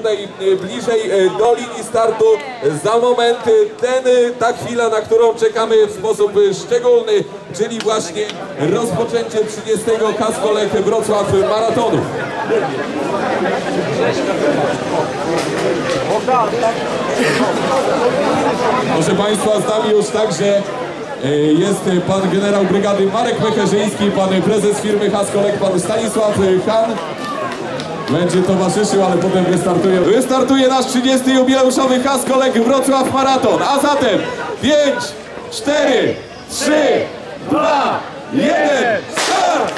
Tutaj e, bliżej e, do linii startu za moment e, ten, ta chwila, na którą czekamy w sposób szczególny, czyli właśnie rozpoczęcie 30. Kaskolek Wrocław Maratonu. Proszę Państwa, z nami już także jest e, pan generał brygady Marek Mecherzyński, pan prezes firmy Haskolek, pan Stanisław Han. Będzie towarzyszył, ale potem wystartuje. Wystartuje nasz 30. jubileuszowy Haskolek Wrocław Maraton. A zatem 5, 4, 3, 2, 1, start!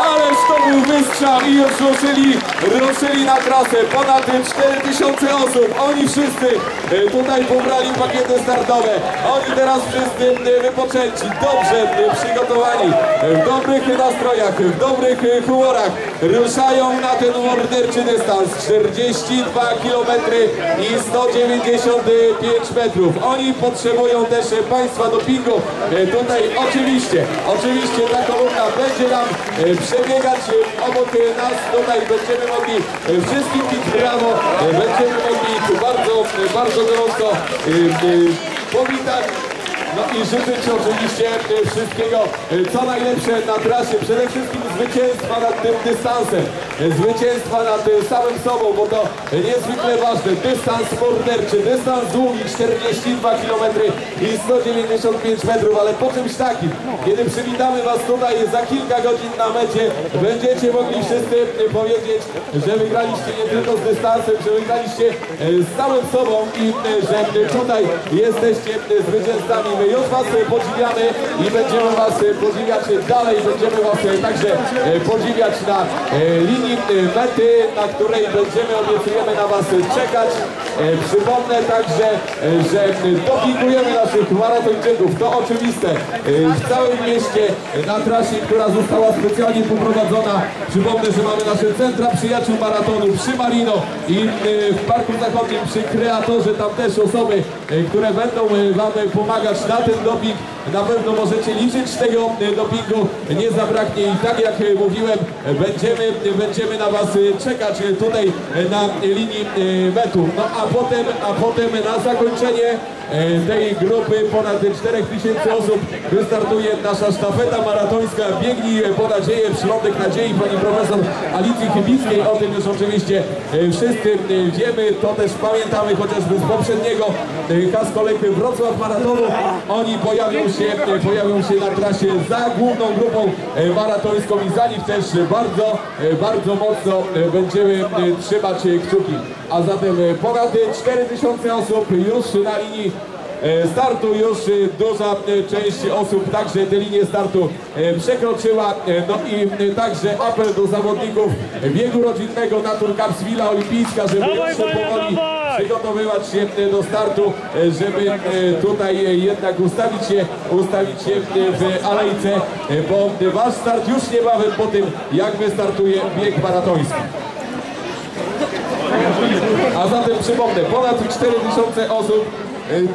Ależ to był wystrzał i już ruszyli, ruszyli na trasę. Ponad 4000 osób. Oni wszyscy e, tutaj pobrali pakiety startowe. Oni teraz wszyscy e, wypoczęci, dobrze e, przygotowani, w dobrych nastrojach, w dobrych humorach. Ruszają na ten morderczy dystans 42 km i 195 metrów. Oni potrzebują też Państwa dopingu. Tutaj oczywiście, oczywiście ta kolumna będzie nam przebiegać obok nas. Tutaj będziemy mogli e, wszystkim pić brawo. Będziemy mogli bardzo, bardzo gorąco e, e, powitać. No i życzyć oczywiście e, wszystkiego e, co najlepsze na trasie. Przede wszystkim zwycięstwa nad tym dystansem. Zwycięstwa nad e, samym sobą, bo to niezwykle ważne. Dystans morderczy, dystans długi 42 km i 195 metrów, ale po czymś takim, kiedy przywitamy Was tutaj za kilka godzin na mecie, będziecie mogli wszyscy e, powiedzieć, że wygraliście nie tylko z dystansem, że wygraliście z samym sobą i że tutaj jesteście zwycięzcami. My już Was e, podziwiamy i będziemy Was e, podziwiać dalej, będziemy Was e, także podziwiać na linii mety, na której będziemy, obiecujemy na Was czekać. Przypomnę także, że dopingujemy naszych maratończyków, to oczywiste, w całym mieście na trasie, która została specjalnie poprowadzona. Przypomnę, że mamy nasze centra przyjaciół maratonu przy Marino i w Parku Zachodnim przy Kreatorze, tam też osoby, które będą e, Wam pomagać na ten doping. Na pewno możecie liczyć tego e, dopingu, nie zabraknie i tak jak mówiłem, będziemy, będziemy na Was czekać tutaj na linii metu. No a potem, a potem na zakończenie tej grupy ponad 4000 osób wystartuje nasza sztafeta maratońska. Biegnij e, po nadzieję, przylądek nadziei pani profesor Alicji Chybickiej. O tym już oczywiście e, wszyscy e, wiemy, to też pamiętamy chociażby z poprzedniego e, Kaskolek Wrocław Maratonu. Oni pojawią się, e, pojawią się na trasie za główną grupą e, maratońską i za nich też bardzo, e, bardzo mocno e, będziemy e, trzymać e, kciuki. A zatem e, ponad 4000 osób już na linii E, startu już e, duża e, część osób także tę linię startu e, przekroczyła. E, No i e, także apel do zawodników biegu rodzinnego Naturcups Villa Olimpijska, żeby Dawaj, już powoli przygotowywać się e, do startu, e, żeby e, tutaj e, jednak ustawić się, ustawić się e, w alejce, e, bo e, wasz start już niebawem po tym, jak wystartuje bieg maratoński. A zatem przypomnę, ponad 4000 osób e,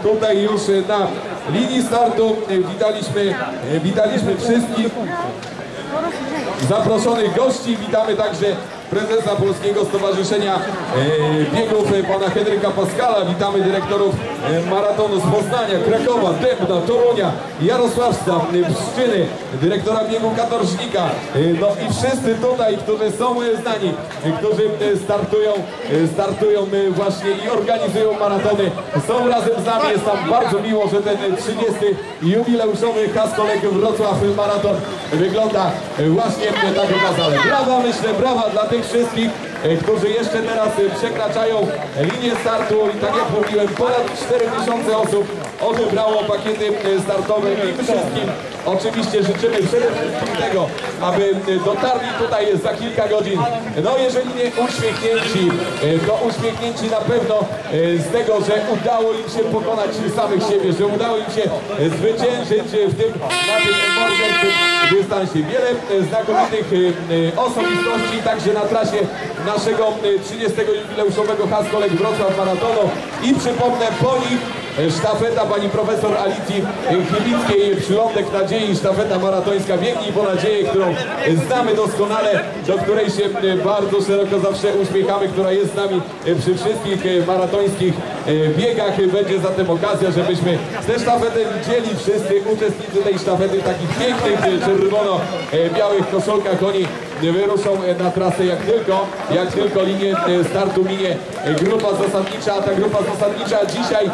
tutaj już e, na linii startu. E, Witaliśmy, e, witaliśmy wszystkich zaproszonych gości. Witamy także prezesa Polskiego Stowarzyszenia e, Biegów e, pana Henryka Paskala. Witamy dyrektorów e, maratonu z Poznania, Krakowa, Dębna, Torunia, Jarosławca, Pszczyny, dyrektora biegu Katorżnika. No i wszyscy tutaj, którzy są znani, którzy startują, startują właśnie i organizują maratony. Są razem z nami. Jest nam bardzo miło, że ten e, 30. jubileuszowy Kaskolek Wrocław Maraton wygląda właśnie tak okazale. Brawa myślę, brawa dla tych wszystkich, e, którzy jeszcze teraz e, przekraczają linię startu i tak jak mówiłem, ponad 4000 osób odebrało pakiety e, startowe i wszystkim oczywiście życzymy przede wszystkim tego, aby e, dotarli tutaj za kilka godzin. No jeżeli nie uśmiechnięci, e, to uśmiechnięci na pewno z tego, że udało im się pokonać samych siebie, że udało im się zwyciężyć w tym, na tym morderczym dystansie. Wiele znakomitych osobistości także na trasie naszego e, 30. jubileuszowego Haskolek Wrocław Maratonu i przypomnę po nich sztafeta pani profesor Alicji Chybickiej, przylądek nadziei, sztafeta maratońska Biegnij po nadzieję, którą znamy doskonale, do której się e, bardzo szeroko zawsze uśmiechamy, która jest z nami e, przy wszystkich e, maratońskich biegach. Będzie zatem okazja, żebyśmy tę sztafetę widzieli wszyscy uczestnicy tej sztafety w takich pięknych czerwono-białych koszulkach. Oni wyruszą e, na trasę jak tylko, jak tylko linię e, startu minie e, grupa zasadnicza, a ta grupa zasadnicza dzisiaj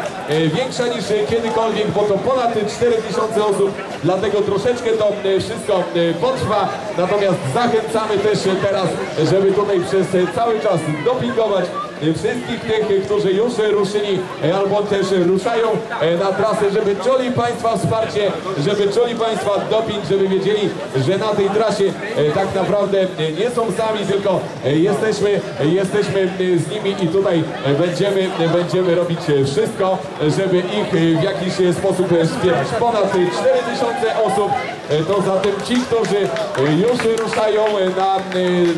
większa niż kiedykolwiek, bo to ponad 4000 osób, dlatego troszeczkę to wszystko potrwa, natomiast zachęcamy też teraz, żeby tutaj przez cały czas dopingować wszystkich tych, którzy już ruszyli e, albo też ruszają e, na trasę, żeby czuli Państwa wsparcie, żeby czuli Państwa doping, żeby wiedzieli, że na tej trasie e, tak naprawdę nie są sami, tylko jesteśmy, jesteśmy z nimi i tutaj będziemy, będziemy robić wszystko, żeby ich w jakiś sposób wspierać. Ponad e, 4000 osób to zatem ci, którzy e, już ruszają na e,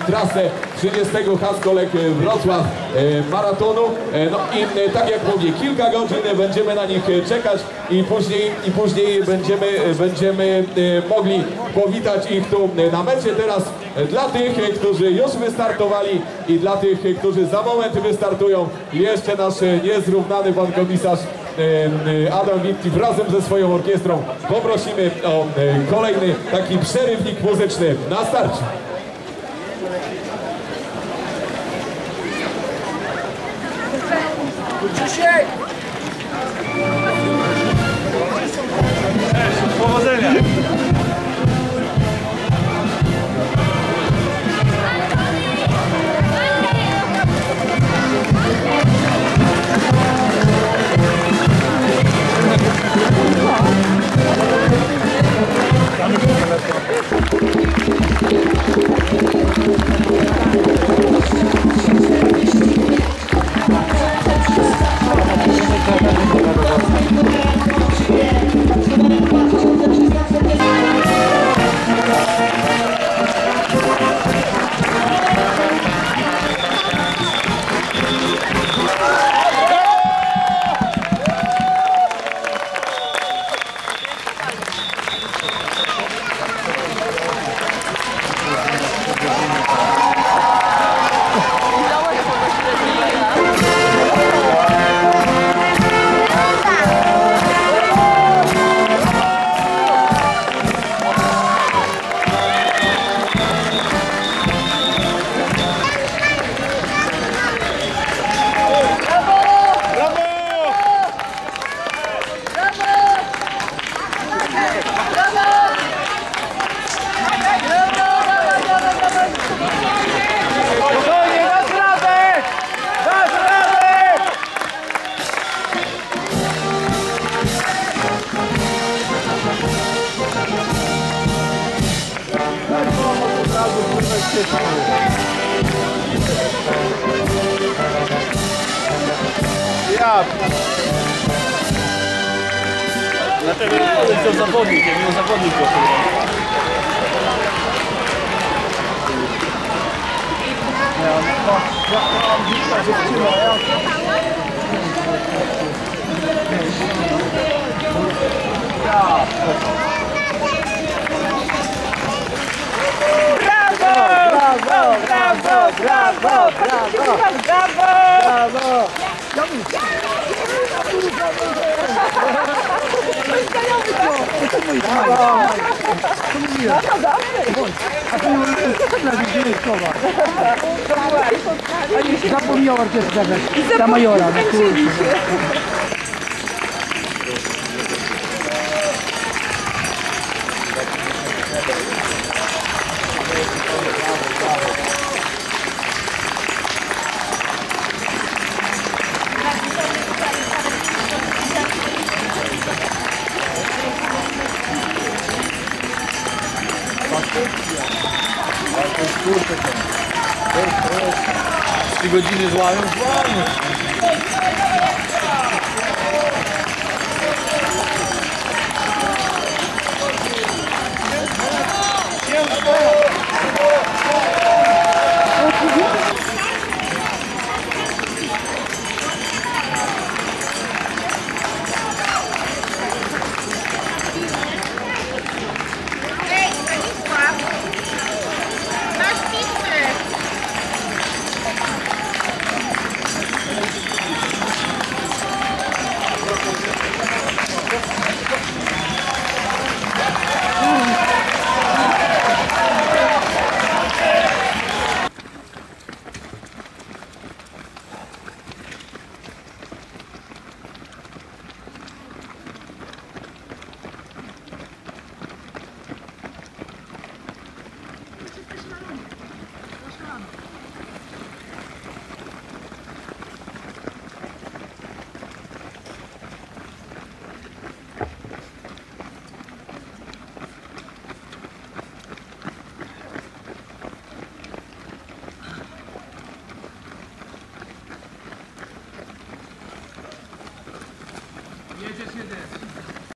trasę 30 Haskolek Wrocław e, maratonu. E, No i e, tak jak mówię, kilka godzin będziemy na nich czekać i później, i później będziemy, będziemy mogli powitać ich tu na mecie. Teraz dla tych, którzy już wystartowali i dla tych, którzy za moment wystartują, jeszcze nasz niezrównany pan komisarz Adam Witkiw razem ze swoją orkiestrą poprosimy o kolejny taki przerywnik muzyczny na starcie. Krzysiek! Powodzenia! Ja. Dlatego jest to zawodnik, jak miał zawodnik głosował. Brawo! Brawo! Brawo! Brawo! Brawo! Zapomniał orkiestrę. Za majora. no kurczę. Bigodinho zoaram os planos. Let's go!